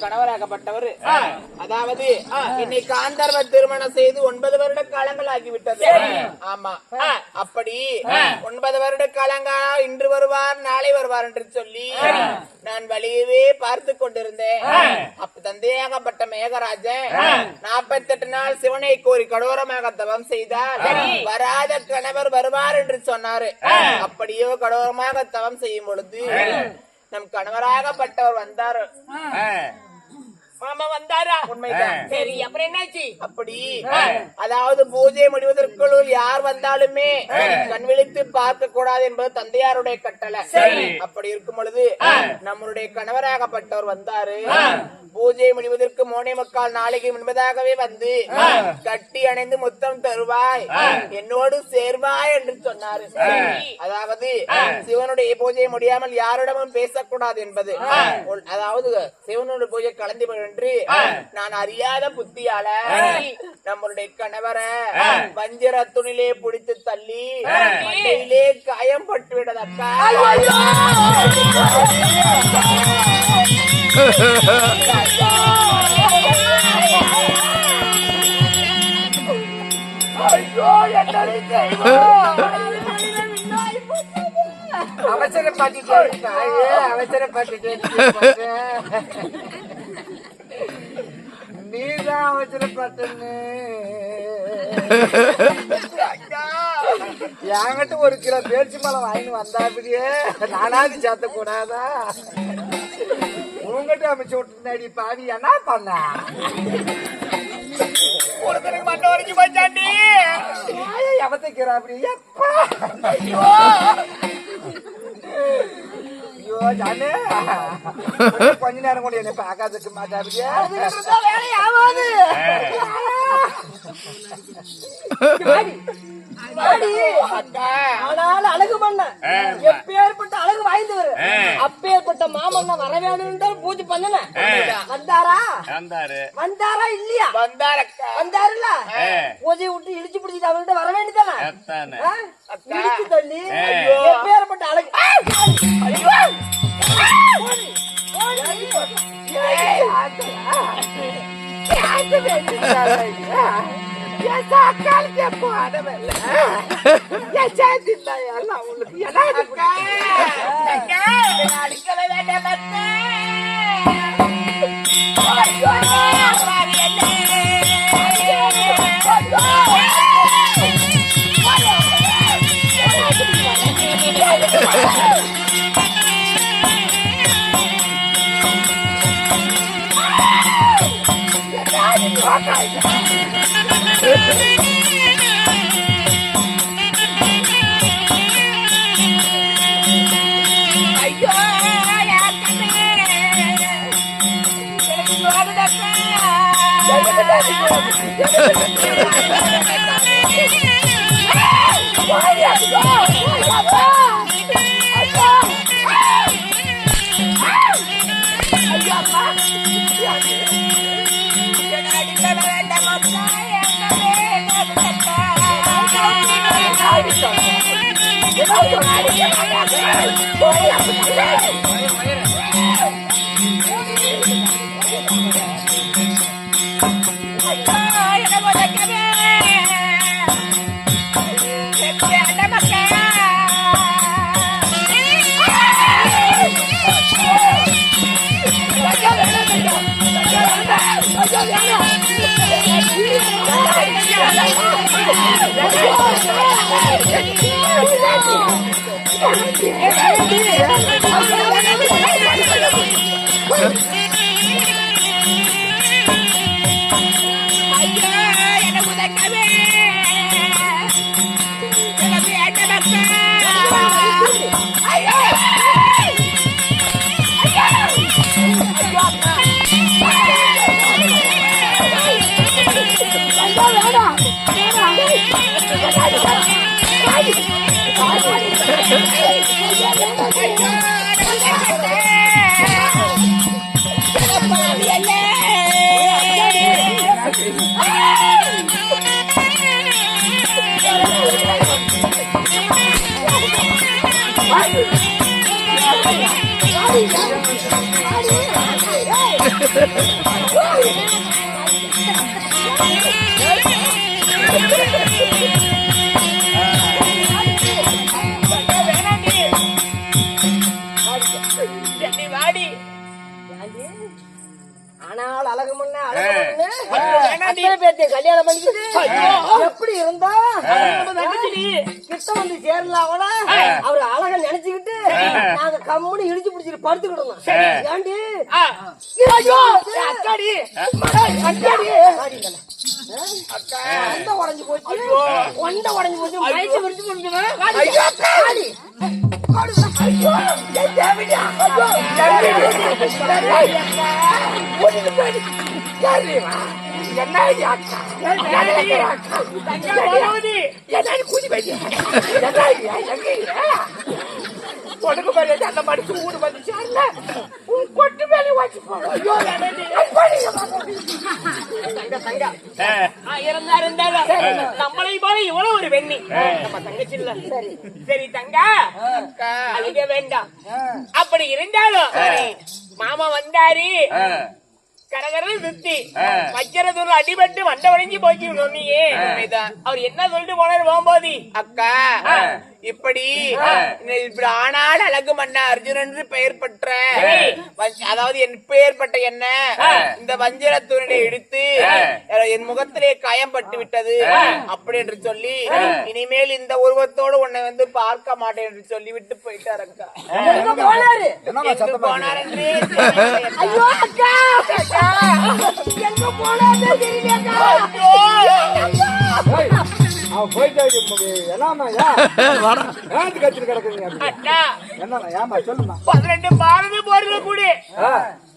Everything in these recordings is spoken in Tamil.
கணவராகப்பட்டவர். அதாவது என்னை காந்தர்வ திருமணம் செய்து ஒன்பது வருட காலங்கள் ஆகிவிட்டது ஆமா. அப்படி ஒன்பது வருட காலங்களா இன்று வருவார் நாளை வருவார் என்று சொல்லி நான் வழியவே பார்த்து கொண்டிருந்தேன். அப்ப தந்தையாகப்பட்ட மேகராஜன் நாற்பத்தி எட்டு நாள் சிவனை கோரி கடோரமாக தவம் செய்தார். வராத கணவர் வருவார் என்று சொன்னாரு. அப்படியோ கடோரமாக தவம் செய்யும் பொழுது நம் கணவராகப்பட்டவர் வந்தார். மாமா வந்தாரா? உண்மைதான். சரி அப்புறம் என்னாச்சு? அப்படி. அதாவது பூஜை முடிவதற்குள் யார் வந்தாலுமே கண் விழித்து பார்க்க கூடாது என்பது தந்தையாருடைய கட்டளை. அப்படி இருக்கும் பொழுது நம்மளுடைய கணவராகப்பட்டவர் வந்தாரு. பூஜை முடிவதற்கு மூணே முக்கால் நாளைக்கு முன்பதாகவே வந்து கட்டி அணைந்து முத்தம் தருவாய் என்னோடு சேர்வாய் என்று சொன்னாரு. அதாவது சிவனுடைய பூஜை முடியாமல் யாரிடமும் பேசக்கூடாது என்பது. அதாவது சிவனுடைய பூஜை கலந்து என்று. நான் அறியாத புத்தியால நம்மளுடைய கணவரை வஞ்சிர துணிலே பிடித்து தள்ளி மண்டையிலே காயம் பட்டு விடதக்கா ஐயோ! அவசரப்பட்டுட்டேன் நீதான் அவசரப்பட்டுன்னு என்கிட்ட ஒரு கிலோ பேச்சு மலம் வாங்கி வந்தாப்படியே. நானாவது சேர்த்த கூடாதா உங்ககிட்ட அமைச்சு விட்டுனாடி பாவி என்ன பண்ண? ஒருத்தருக்கு மண்ண வரைக்கும் போச்சாண்டி? எவத்தைக்கிறா எப்பா ஐயோ ஐயோ ஜானே கொஞ்ச நேரம் கூட என்ன பார்க்காதுக்கு மாட்டாபியா வேலை ஆகாது அக்கா ஆனால் அழகு மன்ன எப்பேற்பட்ட அழகு வாய்ந்தவர் அப்பேற்பட்ட மாமன்ன வர வேணும்னு பூஜை பண்ணன. வந்தாரா? வந்தாரு. வந்தாரா இல்லையா? வந்தாரக்கா வந்தாருல்ல? பூஜையை விட்டு இடிச்சு பிடிச்சிட்டு அவர்கிட்ட வர வேண்டியதானே? இடிச்சு தள்ளி. ஐயோ. எப்பேற்பட்ட அழகு அடிக்கவே வேண்டாம் Oye, oye, oye, oye, oye, அக்கா. ஆ வேணாண்டி. கல்யாணம் பண்ணிக்கிட்டு. எப்படி இருந்தா? கிட்ட வந்து சேரலாம் அவர் அழக நினைச்சுக்கிட்டு நாங்க கம்முனு இடிச்சு பிடிச்சிட்டு படுத்துக்கிடணும். ஏண்டி? அக்காடி. அக்காடி. அக்கா. கொண்ட உடைஞ்சு போச்சு. கொண்ட உடைஞ்சு போச்சு. விரிச்சு ஐயோ, உனக்கு மேல அந்த மடிச்சு ஊடு வந்து சேரல உன் கொட்டு மேலே வச்சு இருந்தா, இருந்தாலும் நம்மளை போல இவ்வளவு ஒரு வெண்ணி நம்ம தங்கச்சி இல்ல சரி தங்கா அழுக வேண்டாம் அப்படி இருந்தாலும் மாமா வந்தாரு. கரகர சுத்தி வஜ்ரதூர் அடிபட்டு வண்ட வளைஞ்சு போச்சு சொன்னியே அவர் என்ன சொல்லிட்டு போனாரு போகும்போது அக்கா. இப்படி இப்படி ஆனாள் அழகு மன்னா அர்ஜுனன் என்று பெயர் பெற்ற. வஞ்ச- அதாவது என் பெயர் பெற்ற என்ன? இந்த வஞ்சிரத்தூரினை எடுத்து என் முகத்திலே காயம் பட்டு விட்டது அப்படி என்று சொல்லி இனிமேல் இந்த உருவத்தோடு உன்னை வந்து பார்க்க மாட்டேன் என்று சொல்லி விட்டு போயிட்டார் அக்கா. போனாரு என்று தெரியவில்லை அக்கா. ஐயோ அக்கா. அக்கா. எங்க போனாரு தெரியலக்கா அவன் போயிட்டு ஏன் கிடக்குறீங்க ஏமா சொல்லுமா பதினெட்டு பாரதி போறது கூட.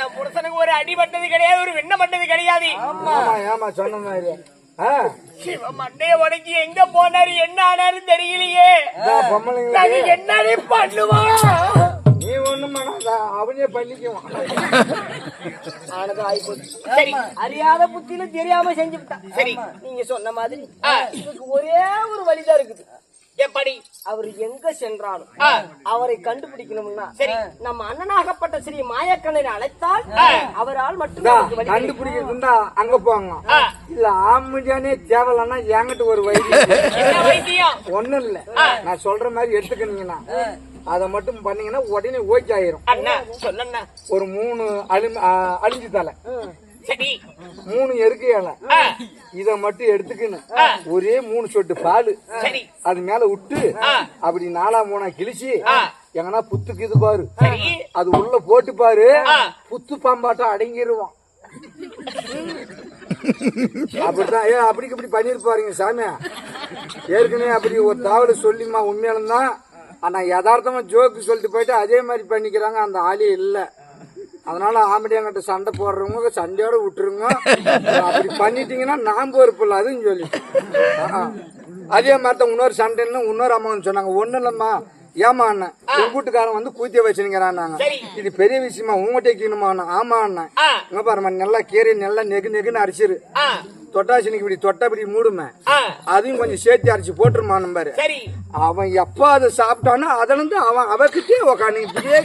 என் புருஷனுக்கு ஒரு அடி பட்டது கிடையாது ஒரு விண்ண பட்டது கிடையாது. ஆமா ஏமா சொன்ன இவன் மண்டைய உடைக்கி எங்க போனாரு என்ன ஆனாரு தெரியலையே என்னடி பண்ணுவோம் நீ ஒண்ணும் பண்ணாத அவனே பண்ணிக்குவான். ஆனது ஆயிப்போச்சு சரி அறியாத புத்தியில தெரியாம செஞ்சு விட்டான் சரி. நீங்க சொன்ன மாதிரி. இதுக்கு ஒரே ஒரு வழிதான் இருக்குது. எப்படி? அவர் எங்க சென்றாலும். அவரை கண்டுபிடிக்கணும்னா சரி. நம்ம அண்ணனாகப்பட்ட ஸ்ரீ மாயக்கண்ணனை அழைத்தால் அவரால் மட்டும் இந்தா, நமக்கு வழி கிடைக்கும். கண்டுபிடிக்கிறதுண்டா அங்க போங்க. இல்ல ஆம்பிடியானே தேவலன்னா என்கிட்ட ஒரு வழி என்ன வைத்தியம்? ஒண்ணும் இல்ல. நான் சொல்ற மாதிரி எடுத்துக்கினீங்கன்னா அதை மட்டும் பண்ணீங்கன்னா உடனே ஓகே ஆயிரும். அண்ணா சொல்லண்ணா. ஒரு மூணு அலி அழிஞ்சு தலை. சரி. மூணு எருக்கு இலை. இத மட்டும் எடுத்துக்கின்னு. ஒரே மூணு சொட்டு பால். அது மேல விட்டு அப்படி நாலா மூணா கிழிச்சு. எங்கன்னா புத்துக்கு இது பாரு. அது உள்ள போட்டு பாரு. புத்து பாம்பாட்டம் அடங்கிருவான். அப்படிதான் ஏ அப்படி இப்படி பண்ணிருப்பாருங்க சாமி. ஏற்கனவே அப்படி ஒரு தாவல சொல்லிமா உண்மையாலும் தான் ஆனா யதார்த்தமா ஜோக்கு சொல்லிட்டு போயிட்டு அதே மாதிரி பண்ணிக்கிறாங்க அந்த ஆளே இல்ல. அதனால ஆம்படியாங்கிட்ட சண்டை போடுறவங்க சண்டையோட விட்டுருங்க. அப்படி பண்ணிட்டீங்கன்னா நான் பொறுப்பு இல்லை அதுவும் சொல்லி. அதே மாதிரி தான் இன்னொரு சண்டைன்னு இன்னொரு அம்மான்னு சொன்னாங்க. ஒண்ணு இல்லம்மா. ஏமா அண்ணன் என் வீட்டுக்காரன் வந்து கூத்திய வச்சுங்கிறான். இது பெரிய விஷயமா உங்ககிட்ட வைக்கணுமா அண்ணன் ஆமா அண்ணன். இங்க பாருமா நல்லா கீரை நல்லா நெகு நெகுன்னு அரிச்சிரு. ஆ, தொட்டாசினிக்கு இப்படி தொட்டா இப்படி மூடுமே. அதையும் கொஞ்சம் சேர்த்து அரைச்சு போட்டுருமா நம்பாரு அவன் எப்ப அதை சாப்பிட்டானோ அதுல இருந்து அவன் அவகிட்டே உக்காந்து இப்படியே.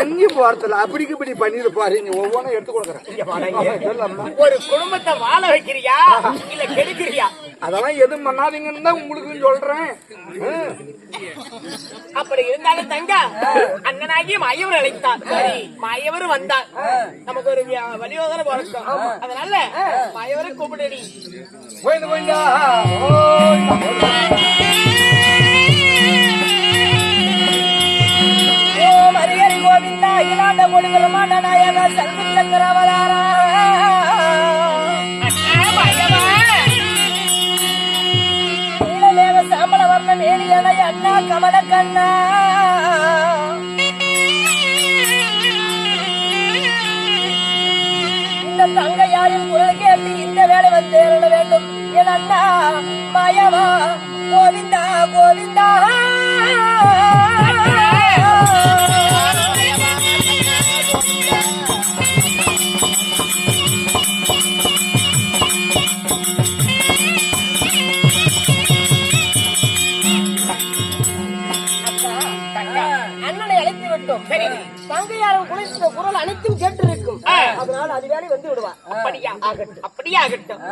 எங்கேயும் போறதில்ல. அப்படிக்கு இப்படி பண்ணிட்டு பாருங்க ஒவ்வொன்றும் எடுத்து கொடுக்குறேன். ஒரு குடும்பத்தை வாழ வைக்கிறியா? இல்ல கெடுக்கிறியா? அதெல்லாம் எதுவும் பண்ணாதீங்கன்னு தான் உங்களுக்கு சொல்றேன். அப்படி இருந்தாலும் தங்க அண்ணனாகி மாயவர் அழைத்தார். மாயவர் வந்தார். நமக்கு ஒரு வழியோதனை பிறக்கும் அதனால மாயவரை கூப்பிடுடி போயிட்டு போயிட்டா கேட்டு வேலை வந்து ஏறிட வேண்டும். என் அண்ணா மாயவா கோவிந்தா கோவிந்தா. அண்ணனை அழைத்து விட்டோம். தங்கையாரும் குளித்த குரல் அனைத்தும் இருக்கும் அதனால அது வேலை வந்து விடுவா. அப்படியா? ஆகட்டும். அப்படியே ஆகட்டும்